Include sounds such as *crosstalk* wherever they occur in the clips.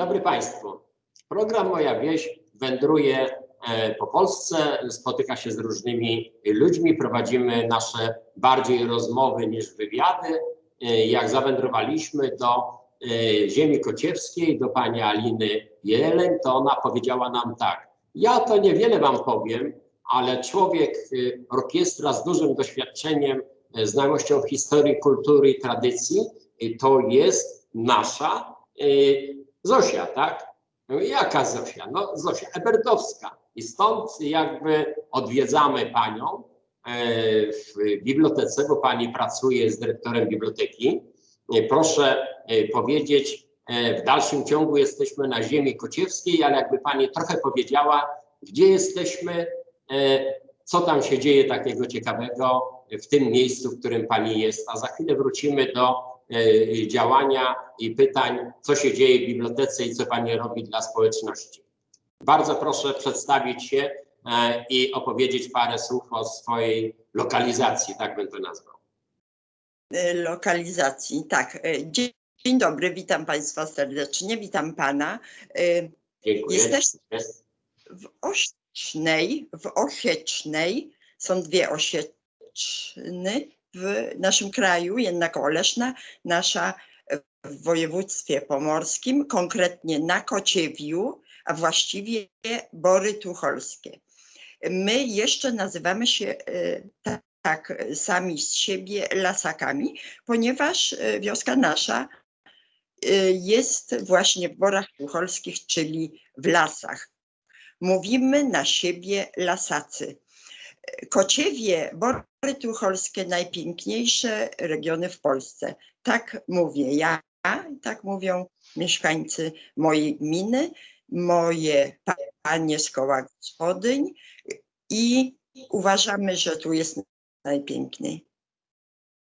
Dobry Państwu. Program Moja Wieś wędruje e, po Polsce, spotyka się z różnymi ludźmi, prowadzimy nasze bardziej rozmowy niż wywiady. E, Jak zawędrowaliśmy do e, ziemi kociewskiej, do pani Aliny Jeleń, to ona powiedziała nam tak. Ja to niewiele wam powiem, ale człowiek, orkiestra z dużym doświadczeniem, znajomością historii, kultury i tradycji, to jest nasza Zosia, tak? No jaka Zosia? No Zosia Ebertowska. I stąd jakby odwiedzamy panią e, w bibliotece, bo pani pracuje z dyrektorem biblioteki. E, Proszę e, powiedzieć, w dalszym ciągu jesteśmy na ziemi kociewskiej, ale jakby pani trochę powiedziała, gdzie jesteśmy, co tam się dzieje takiego ciekawego w tym miejscu, w którym pani jest, a za chwilę wrócimy do działania i pytań, co się dzieje w bibliotece i co pani robi dla społeczności. Bardzo proszę przedstawić się e, i opowiedzieć parę słów o swojej lokalizacji, tak bym to nazwał. e, lokalizacji. Tak. e, Dzień, dobry, witam Państwa serdecznie, witam Pana. E, Dziękuję. Jesteś- Jest. W Osiecznej, w Osiecznej są dwie Osieczny w naszym kraju, jednak Oleszna, nasza w województwie pomorskim, konkretnie na Kociewiu, a właściwie Bory Tucholskie. My jeszcze nazywamy się e, ta- tak e, sami z siebie lasakami, ponieważ e, wioska nasza e, jest właśnie w Borach Tucholskich, czyli w lasach. Mówimy na siebie lasacy. Kociewie, Bory Tucholskie, najpiękniejsze regiony w Polsce. Tak mówię ja, tak mówią mieszkańcy mojej gminy, moje pa- panie z koła gospodyń i uważamy, że tu jest najpiękniej.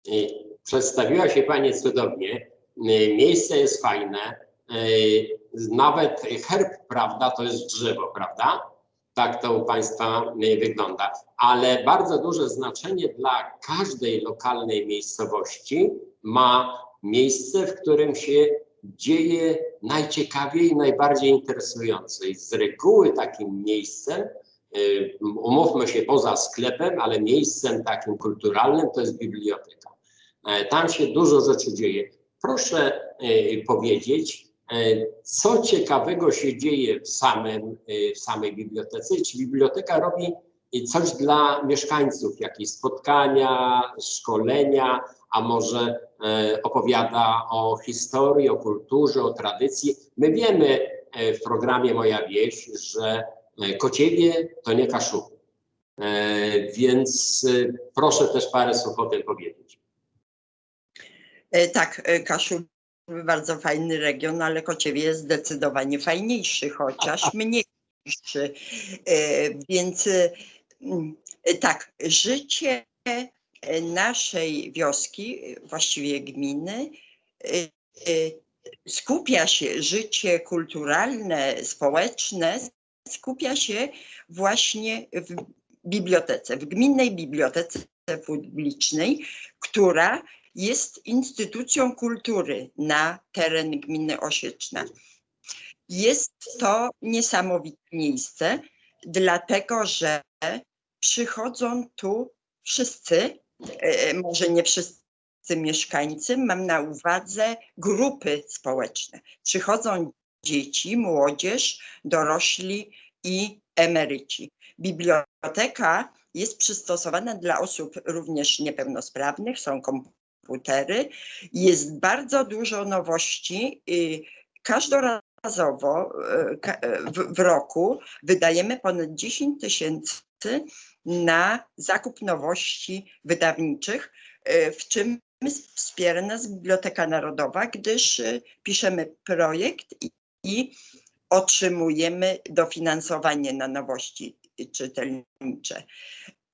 I Przedstawiła się Pani cudownie. Y, Miejsce jest fajne. Y, Nawet herb, prawda, to jest drzewo, prawda? Tak to u Państwa y, wygląda. Ale bardzo duże znaczenie dla każdej lokalnej miejscowości ma miejsce, w którym się dzieje najciekawiej najbardziej interesujące. I z reguły takim miejscem, y, umówmy się poza sklepem, ale miejscem takim kulturalnym to jest biblioteka. E, Tam się dużo rzeczy dzieje. Proszę e, powiedzieć, co ciekawego się dzieje w, samym, e, w samej bibliotece? Czy biblioteka robi e, coś dla mieszkańców, jakieś spotkania, szkolenia, a może e, opowiada o historii, o kulturze, o tradycji? My wiemy e, w programie Moja Wieś, że e, Kociewie to nie Kaszuby. E, Więc e, proszę też parę słów o tym powiedzieć. E, Tak, e, Kaszub bardzo fajny region, ale Kociewie jest zdecydowanie fajniejszy, chociaż mniejszy. E, Więc mm, tak, życie e, naszej wioski, właściwie gminy, e, skupia się, życie kulturalne, społeczne, skupia się właśnie w bibliotece, w gminnej bibliotece publicznej, która jest instytucją kultury na teren gminy Osieczna. Jest to niesamowite miejsce, dlatego że przychodzą tu wszyscy, e, może nie wszyscy mieszkańcy, mam na uwadze grupy społeczne. Przychodzą dzieci, młodzież, dorośli i emeryci. Biblioteka jest przystosowana dla osób również niepełnosprawnych, są komputery. Jest bardzo dużo nowości. i Każdorazowo ka- e, w, roku wydajemy ponad 10 tysięcy na zakup nowości wydawniczych, w czym wspiera nas Biblioteka Narodowa, gdyż piszemy projekt i otrzymujemy dofinansowanie na nowości czytelnicze.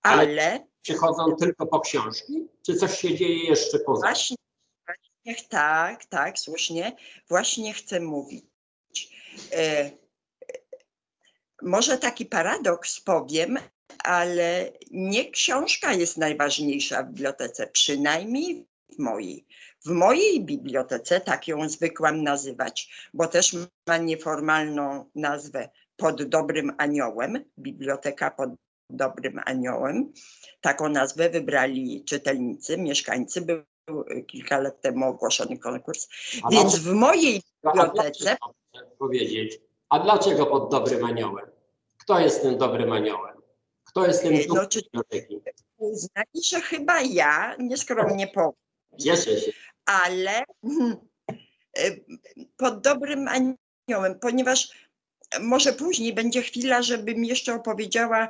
Ale- Przychodzą tylko po książki, czy coś się dzieje jeszcze poza? Właśnie, właśnie tak, tak, słusznie, właśnie chcę mówić. E, może taki paradoks powiem, ale nie książka jest najważniejsza w bibliotece, przynajmniej w mojej. W mojej bibliotece, tak ją zwykłam nazywać, bo też ma nieformalną nazwę pod dobrym aniołem, biblioteka pod dobrym aniołem. Taką nazwę wybrali czytelnicy, mieszkańcy. Był y, kilka lat temu ogłoszony konkurs. A Więc w mojej bibliotece powiedzieć, a dlaczego pod dobrym aniołem? Kto jest tym dobrym aniołem? Kto jest tym duchem no, czy- biblioteki? uznali, że chyba ja, nieskromnie *laughs* powiem, Cieszę się. ale mm, y, pod dobrym aniołem, ponieważ może później będzie chwila, żebym jeszcze opowiedziała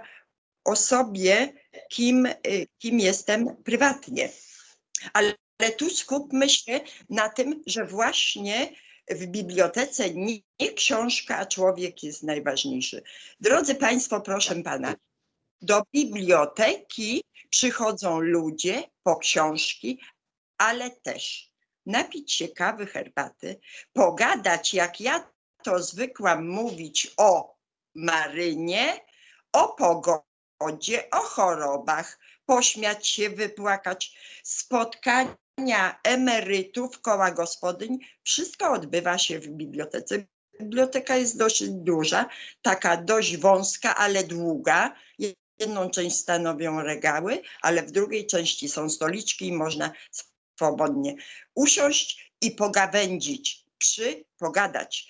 o sobie, kim, y, kim jestem prywatnie. Ale, ale tu skupmy się na tym, że właśnie w bibliotece nie, nie książka, a człowiek jest najważniejszy. Drodzy Państwo, proszę Pana, do biblioteki przychodzą ludzie po książki, ale też napić się kawy, herbaty, pogadać, jak ja to zwykłam mówić o Marynie, o pogodzie, o chorobach, pośmiać się, wypłakać, spotkania emerytów, koła gospodyń. Wszystko odbywa się w bibliotece. Biblioteka jest dość duża, taka dość wąska, ale długa. Jedną część stanowią regały, ale w drugiej części są stoliczki i można swobodnie usiąść i pogawędzić przy, pogadać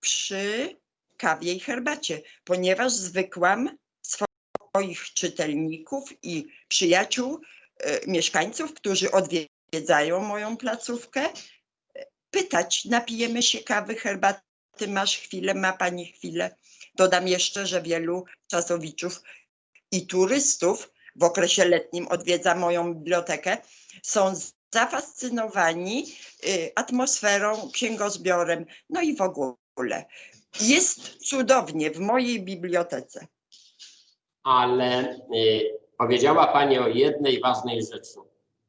przy kawie i herbacie, ponieważ zwykłam swoich czytelników i przyjaciół, e, mieszkańców, którzy odwiedzają moją placówkę, e, pytać, napijemy się kawy, herbaty, masz chwilę, ma pani chwilę. Dodam jeszcze, że wielu czasowiczów i turystów w okresie letnim odwiedza moją bibliotekę, są zafascynowani y, atmosferą, księgozbiorem, no i w ogóle. Jest cudownie w mojej bibliotece. Ale y, powiedziała Pani o jednej ważnej rzeczy,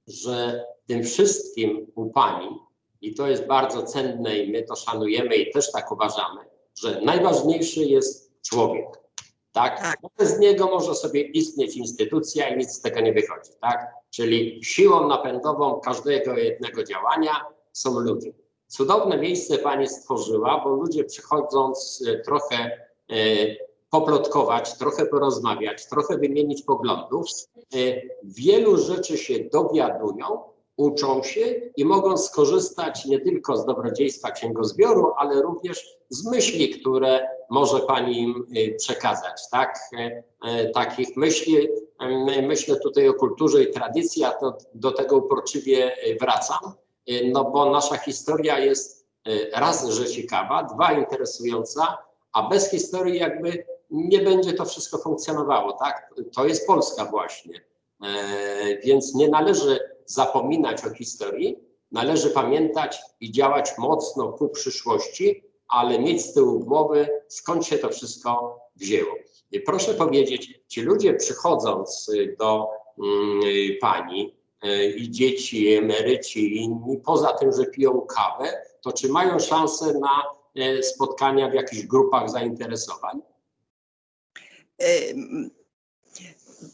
że tym wszystkim u Pani, i to jest bardzo cenne i my to szanujemy i też tak uważamy, że najważniejszy jest człowiek. Tak? Tak. Bez niego może sobie istnieć instytucja i nic z tego nie wychodzi. Tak? Czyli siłą napędową każdego jednego działania są ludzie. Cudowne miejsce Pani stworzyła, bo ludzie przychodząc e, trochę e, poplotkować, trochę porozmawiać, trochę wymienić poglądów. E, Wielu rzeczy się dowiadują, uczą się i mogą skorzystać nie tylko z dobrodziejstwa księgozbioru, ale również z myśli, które może Pani im e, przekazać. Tak? E, Takich myśli, myślę tutaj o kulturze i tradycji, a to do tego uporczywie wracam, no bo nasza historia jest raz, że ciekawa, dwa, interesująca, a bez historii jakby nie będzie to wszystko funkcjonowało, tak? To jest Polska właśnie. E, więc nie należy zapominać o historii, należy pamiętać i działać mocno ku przyszłości, ale mieć z tyłu głowy, skąd się to wszystko wzięło. I proszę powiedzieć, ci ludzie przychodząc y, do mm, y, pani y, i dzieci, i emeryci, i inni, poza tym, że piją kawę, to czy mają szansę na e, spotkania w jakichś grupach zainteresowań?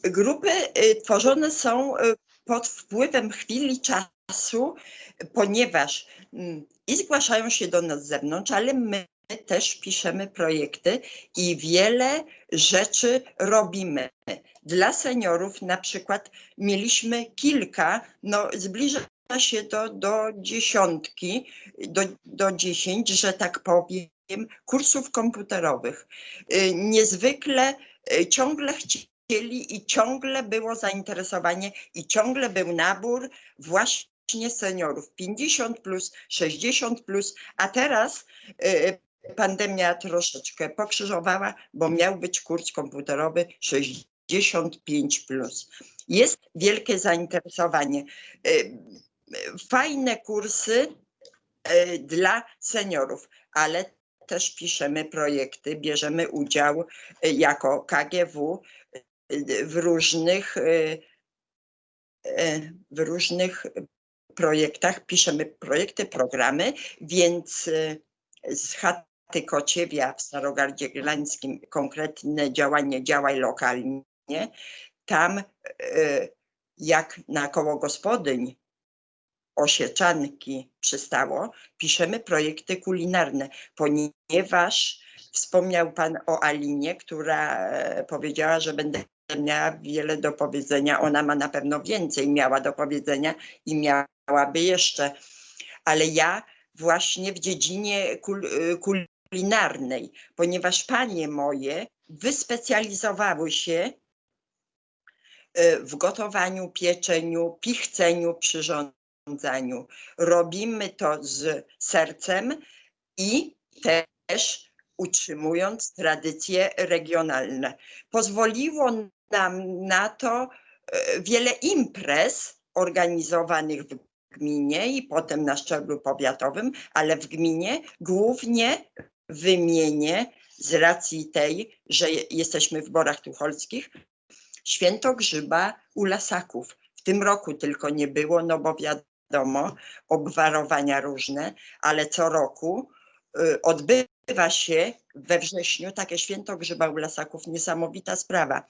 Grupy y, tworzone są y, pod wpływem chwili czasu, ponieważ mm, i zgłaszają się do nas z zewnątrz, ale my też piszemy projekty i wiele rzeczy robimy. Dla seniorów na przykład mieliśmy kilka, no zbliża się do, do dziesiątki, do, do dziesięć, że tak powiem, kursów komputerowych. Y, Niezwykle ciągle chcieli i ciągle było zainteresowanie i ciągle był nabór właśnie seniorów 50 plus, 60 plus, a teraz y, pandemia troszeczkę pokrzyżowała, bo miał być kurs komputerowy 65 plus. Jest wielkie zainteresowanie. Y, Fajne kursy dla seniorów, ale też piszemy projekty, bierzemy udział y, jako KGW y, w różnych, y, w różnych projektach, piszemy projekty, programy, więc z chaty Kociewia w Starogardzie Glańskim konkretne działanie działaj lokalnie. Tam jak na koło gospodyń Osieczanki przystało, piszemy projekty kulinarne, ponieważ wspomniał Pan o Alinie, która e, powiedziała, że będę miała wiele do powiedzenia. Ona ma na pewno więcej miała do powiedzenia i miałaby jeszcze. Ale ja właśnie w dziedzinie kul, y, kulinarnej, ponieważ panie moje wyspecjalizowały się y, w gotowaniu, pieczeniu, pichceniu, przyrządzaniu. Robimy to z sercem i też utrzymując tradycje regionalne. Pozwoliło nam na to e, wiele imprez organizowanych w gminie i potem na szczeblu powiatowym, ale w gminie głównie wymienię z racji tej, że je- jesteśmy w Borach Tucholskich, święto grzyba u Lasaków. W tym roku tylko nie było, no bo wiadomo, obwarowania różne, ale co roku y, odbywa się we wrześniu takie święto grzyba u Lasaków. Niesamowita sprawa.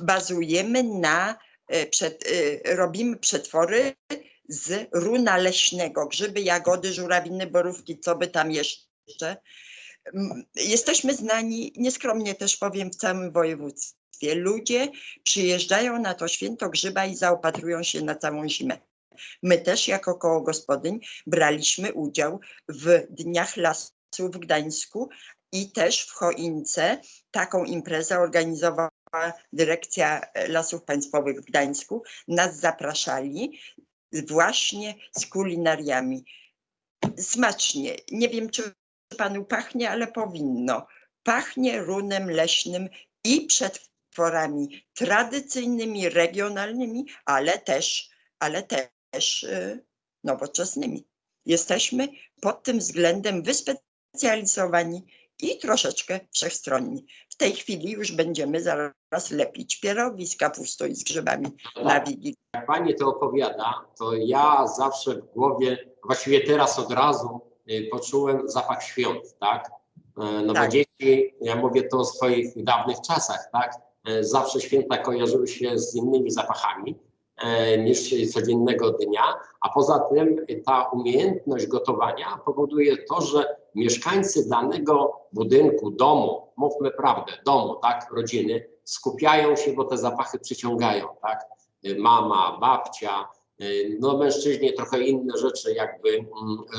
Bazujemy na, y, przed, y, robimy przetwory z runa leśnego, grzyby, jagody, żurawiny, borówki, co by tam jeszcze. Jesteśmy znani, nieskromnie też powiem, w całym województwie. Ludzie przyjeżdżają na to święto grzyba i zaopatrują się na całą zimę. My też jako koło gospodyń braliśmy udział w Dniach Lasu w Gdańsku i też w Choince. Taką imprezę organizowała Dyrekcja Lasów Państwowych w Gdańsku. Nas zapraszali właśnie z kulinariami. Smacznie. Nie wiem, czy panu pachnie, ale powinno. Pachnie runem leśnym i przetworami tradycyjnymi, regionalnymi, ale też, ale też y, nowoczesnymi. Jesteśmy pod tym względem wyspecjalizowani i troszeczkę wszechstronni. W tej chwili już będziemy zaraz lepić pierogi z kapustą i z grzybami na Wigilię. jak pani to opowiada, to ja zawsze w głowie, właściwie teraz od razu y, poczułem zapach świąt, tak? E, No Tak. bo dzieci, ja mówię to o swoich dawnych czasach, tak? Zawsze święta kojarzyły się z innymi zapachami niż codziennego dnia, a poza tym ta umiejętność gotowania powoduje to, że mieszkańcy danego budynku, domu, mówmy prawdę, domu, tak, rodziny, skupiają się, bo te zapachy przyciągają, tak? Mama, babcia, y, no mężczyźni trochę inne rzeczy jakby mm,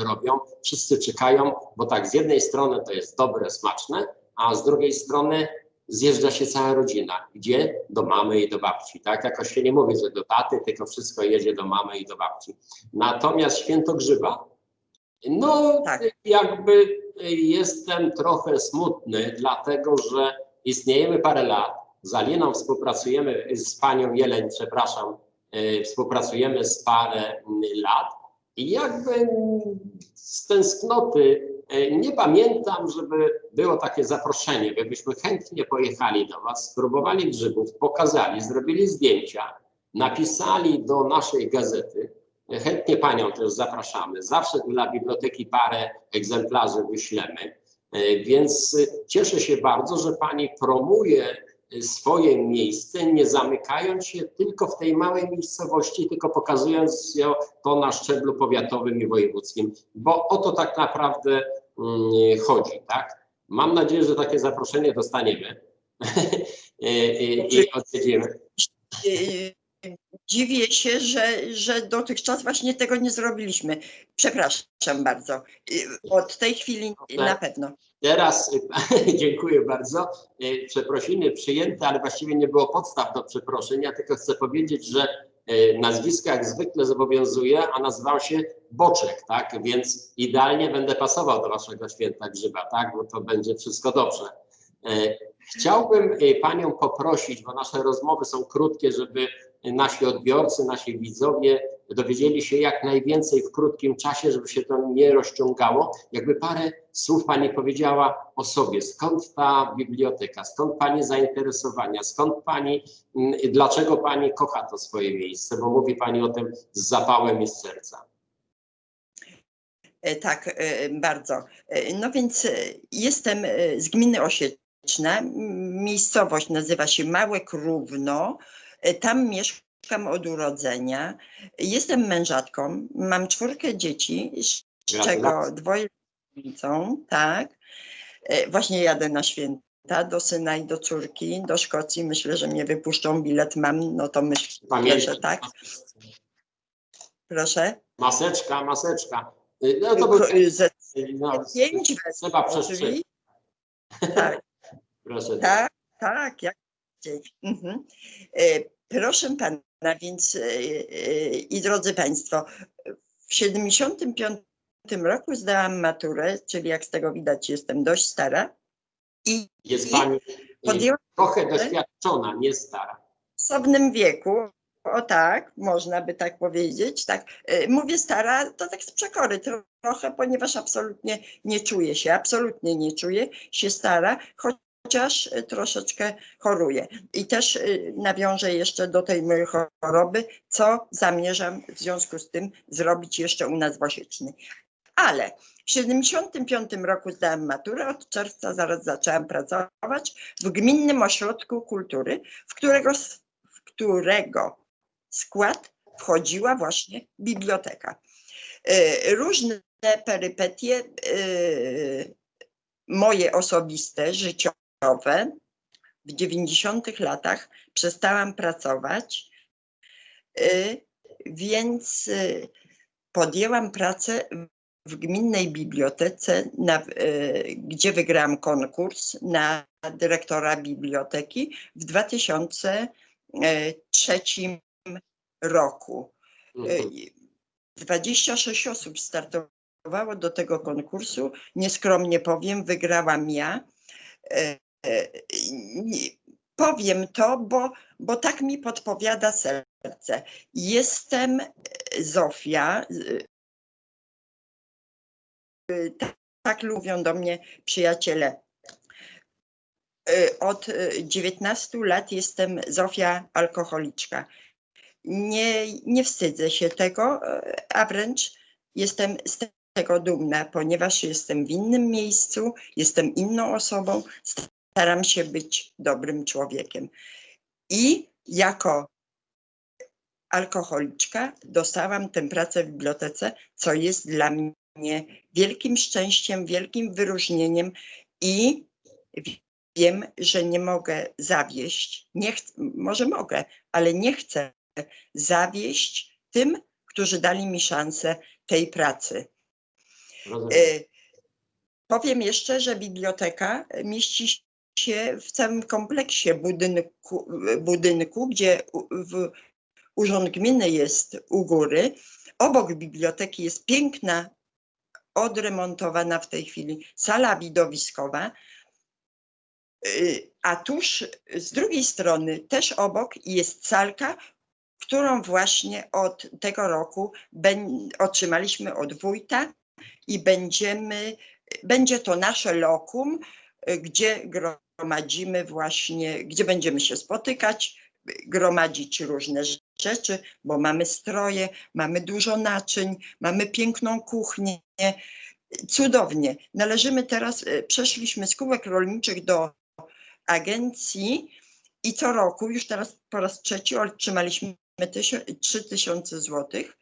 robią. Wszyscy czekają, bo tak z jednej strony to jest dobre, smaczne, a z drugiej strony zjeżdża się cała rodzina. Gdzie? Do mamy i do babci, tak? Jakoś się nie mówi, że do taty, tylko wszystko jedzie do mamy i do babci. Natomiast święto grzyba, no Tak. jakby jestem trochę smutny, dlatego że istniejemy parę lat. Z Aliną współpracujemy, z panią Jeleń, przepraszam, y, współpracujemy z parę lat i jakby z tęsknoty nie pamiętam, żeby było takie zaproszenie, byśmy chętnie pojechali do Was, spróbowali grzybów, pokazali, zrobili zdjęcia, napisali do naszej gazety. Chętnie Panią też zapraszamy. Zawsze dla biblioteki parę egzemplarzy wyślemy. E, Więc cieszę się bardzo, że Pani promuje swoje miejsce, nie zamykając się tylko w tej małej miejscowości, tylko pokazując ją to na szczeblu powiatowym i wojewódzkim, bo o to tak naprawdę mm, chodzi, tak? Mam nadzieję, że takie zaproszenie dostaniemy *laughs* i odwiedzimy. Y, Dziwię się, że, że dotychczas właśnie tego nie zrobiliśmy. Przepraszam bardzo. Y, Od tej chwili na pewno. Teraz *laughs* dziękuję bardzo. E, Przeprosiny przyjęte, ale właściwie nie było podstaw do przeproszeń. Ja tylko chcę powiedzieć, że e, nazwisko jak zwykle zobowiązuje, a nazywał się Boczek, tak? Więc idealnie będę pasował do waszego święta grzyba, tak? Bo to będzie wszystko dobrze. Chciałbym panią poprosić, bo nasze rozmowy są krótkie, żeby nasi odbiorcy, nasi widzowie dowiedzieli się jak najwięcej w krótkim czasie, żeby się to nie rozciągało. Jakby parę słów Pani powiedziała o sobie. Skąd ta biblioteka? Skąd Pani zainteresowania? Skąd Pani, mm, dlaczego Pani kocha to swoje miejsce? Bo mówi Pani o tym z zapałem i z serca. E, Tak, e, bardzo. E, No więc jestem z gminy Osieczna. Miejscowość nazywa się Małe Krówno. E, Tam mieszka mieszkam od urodzenia. Jestem mężatką, mam czwórkę dzieci, z czego dwoje rodzicą, tak. E, Właśnie jadę na święta do syna i do córki, do Szkocji. Myślę, że mnie wypuszczą, bilet mam, no to myślę, Pamiętaj. że tak. Proszę. Maseczka, maseczka. Y, No to Ko- Ze no, pięć trzeba wezmę, przestrzegać. czyli- Tak, *laughs* Proszę. tak, tak, jak. Mhm. E, Proszę pana, więc e, e, i drodzy państwo, w 75 roku zdałam maturę, czyli jak z tego widać jestem dość stara i Jest pani podjęłam trochę doświadczona, nie stara. w osobnym wieku, o tak, można by tak powiedzieć, tak, mówię stara, to tak z przekory trochę, ponieważ absolutnie nie czuję się, absolutnie nie czuję się stara, chociaż e, troszeczkę choruję. I też e, nawiążę jeszcze do tej mojej choroby, co zamierzam w związku z tym zrobić jeszcze u nas w Osiecznej. Ale w 75 roku zdałam maturę, od czerwca zaraz zaczęłam pracować w Gminnym Ośrodku Kultury, w którego, w którego skład wchodziła właśnie biblioteka. E, Różne perypetie moje osobiste, życiowe, w 90 latach przestałam pracować, e, więc e, podjęłam pracę w gminnej bibliotece, na, e, gdzie wygrałam konkurs na dyrektora biblioteki w 2003 roku. E, Mhm. 26 osób startowało do tego konkursu. Nieskromnie powiem, wygrałam ja. E, Powiem to, bo, bo tak mi podpowiada serce. Jestem e, Zofia. tak- Tak mówią do mnie przyjaciele. Od e, 19 lat jestem Zofia alkoholiczka. Nie, nie wstydzę się tego, a wręcz jestem z tego dumna, ponieważ jestem w innym miejscu, jestem inną osobą, staram się być dobrym człowiekiem. I jako alkoholiczka dostałam tę pracę w bibliotece, co jest dla mnie wielkim szczęściem, wielkim wyróżnieniem i wiem, że nie mogę zawieść, nie chcę, może mogę, ale nie chcę zawieść tym, którzy dali mi szansę tej pracy. Rozumiem. E, Powiem jeszcze, że biblioteka mieści się w całym kompleksie budynku, budynku gdzie w, urząd gminy jest u góry. Obok biblioteki jest piękna, odremontowana w tej chwili sala widowiskowa. Y, A tuż z drugiej strony, też obok, jest salka, którą właśnie od tego roku otrzymaliśmy od wójta i będziemy, będzie to nasze lokum, y, gdzie gromadzimy właśnie, gdzie będziemy się spotykać, gromadzić różne rzeczy, bo mamy stroje, mamy dużo naczyń, mamy piękną kuchnię. Cudownie. Należymy teraz, y, przeszliśmy z kółek rolniczych do agencji i co roku, już teraz po raz trzeci otrzymaliśmy 3000 złotych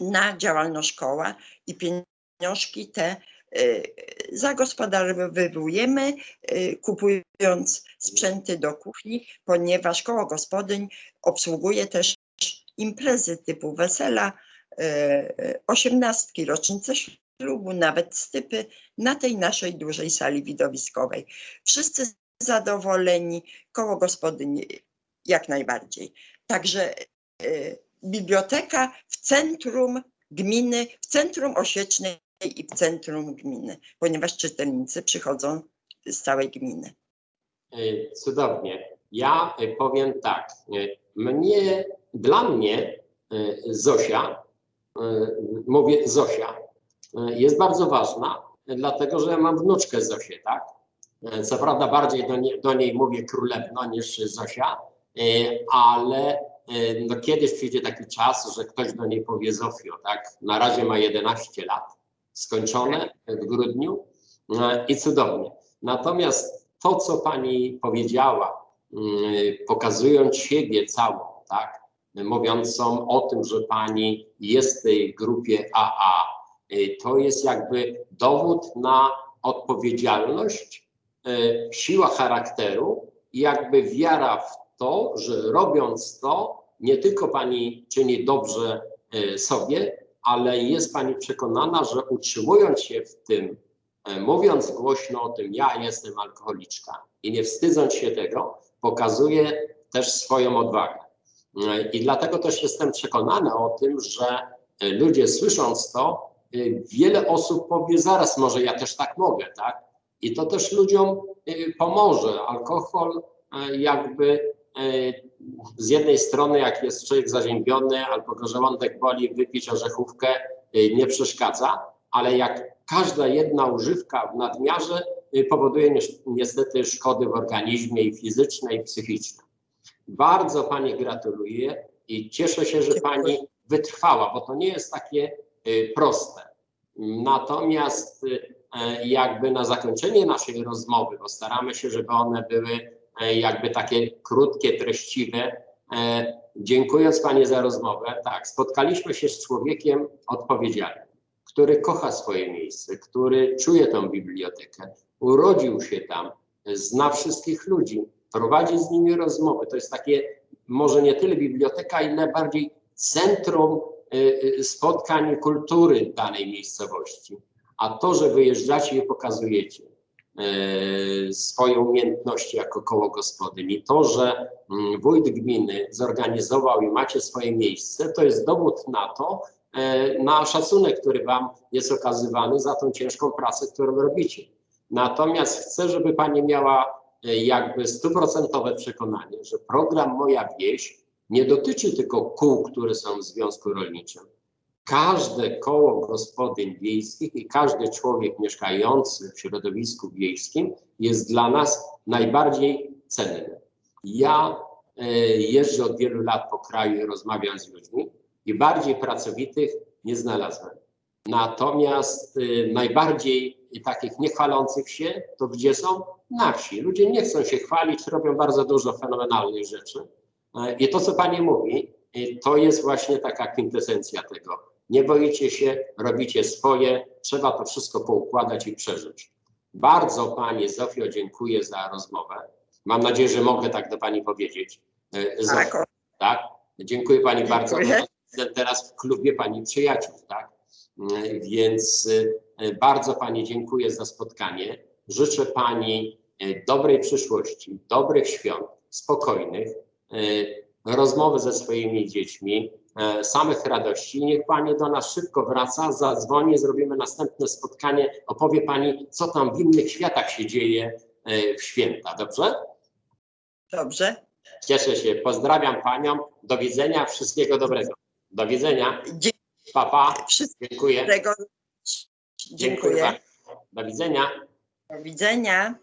na działalność koła i pieniążki te zagospodarowujemy, y, kupując sprzęty do kuchni, ponieważ koło gospodyń obsługuje też imprezy typu wesela, y, osiemnastki, rocznice ślubu, nawet stypy na tej naszej dużej sali widowiskowej. Wszyscy zadowoleni, koło gospodyń jak najbardziej. Także y, biblioteka w centrum gminy, w centrum Osiecznej i w centrum gminy, ponieważ czytelnicy przychodzą z całej gminy. Y, Cudownie. Ja y, powiem tak. y, Mnie, dla mnie Zosia, mówię Zosia, jest bardzo ważna, dlatego że ja mam wnuczkę Zosię, tak? Co prawda bardziej do, nie, do niej mówię królewno niż Zosia, ale no kiedyś przyjdzie taki czas, że ktoś do niej powie Zofio, tak? Na razie ma 11 lat, skończone w grudniu y, i cudownie. Natomiast to, co pani powiedziała, mm, pokazując siebie całą, tak, mówiącą o tym, że pani jest w tej grupie AA, y, to jest jakby dowód na odpowiedzialność, y, siła charakteru i jakby wiara w to, że robiąc to, nie tylko pani czyni dobrze sobie, ale jest pani przekonana, że utrzymując się w tym, e, mówiąc głośno o tym, ja jestem alkoholiczka i nie wstydząc się tego, pokazuje też swoją odwagę. E, I dlatego też jestem przekonany o tym, że e, ludzie słysząc to, wiele osób powie, zaraz może ja też tak mogę, tak? I to też ludziom pomoże. Alkohol jakby z jednej strony, jak jest człowiek zaziębiony albo go żołądek boli, wypić orzechówkę y, nie przeszkadza, ale jak każda jedna używka w nadmiarze y, powoduje ni- niestety szkody w organizmie i fizyczne, i psychiczne. Bardzo Pani gratuluję i cieszę się, że. Pani wytrwała, bo to nie jest takie y, proste. Natomiast jakby na zakończenie naszej rozmowy, bo staramy się, żeby one były jakby takie krótkie, treściwe. E, Dziękując Pani za rozmowę, tak, spotkaliśmy się z człowiekiem odpowiedzialnym, który kocha swoje miejsce, który czuje tą bibliotekę, urodził się tam, zna wszystkich ludzi, prowadzi z nimi rozmowy. To jest takie może nie tyle biblioteka, ile bardziej centrum y, spotkań kultury danej miejscowości. A to, że wyjeżdżacie i pokazujecie e, swoje umiejętności jako koło gospodyń i to, że mm, wójt gminy zorganizował i macie swoje miejsce, to jest dowód na to, e, na szacunek, który wam jest okazywany za tą ciężką pracę, którą robicie. Natomiast chcę, żeby pani miała e, jakby stuprocentowe przekonanie, że program Moja Wieś nie dotyczy tylko kół, które są w Związku Rolniczym. Każde koło gospodyń wiejskich i każdy człowiek mieszkający w środowisku wiejskim jest dla nas najbardziej cenny. Ja e, jeżdżę od wielu lat po kraju i rozmawiam z ludźmi i bardziej pracowitych nie znalazłem. Natomiast e, najbardziej takich niechwalących się, to gdzie są? Na wsi. Ludzie nie chcą się chwalić, robią bardzo dużo fenomenalnych rzeczy. E, I to, co Pani mówi, to jest właśnie taka kwintesencja tego. Nie boicie się, robicie swoje, trzeba to wszystko poukładać i przeżyć. Bardzo Pani Zofio dziękuję za rozmowę. Mam nadzieję, że mogę tak do Pani powiedzieć. E, Zofio, Tak, tak? Dziękuję Pani bardzo. Dziękuję. Jestem teraz w klubie Pani przyjaciół, tak? Mm, Więc e, bardzo Pani dziękuję za spotkanie. Życzę Pani e, dobrej przyszłości, dobrych świąt, spokojnych, rozmowy ze swoimi dziećmi, samych radości. Niech Pani do nas szybko wraca, zadzwoni, zrobimy następne spotkanie, opowie Pani, co tam w innych światach się dzieje e, w święta, dobrze? dobrze. Cieszę się, pozdrawiam Panią, do widzenia, wszystkiego dobrego. Do widzenia, papa, pa. Wszystkiego dziękuję. Dziękuję. bardzo. Do widzenia. Do widzenia.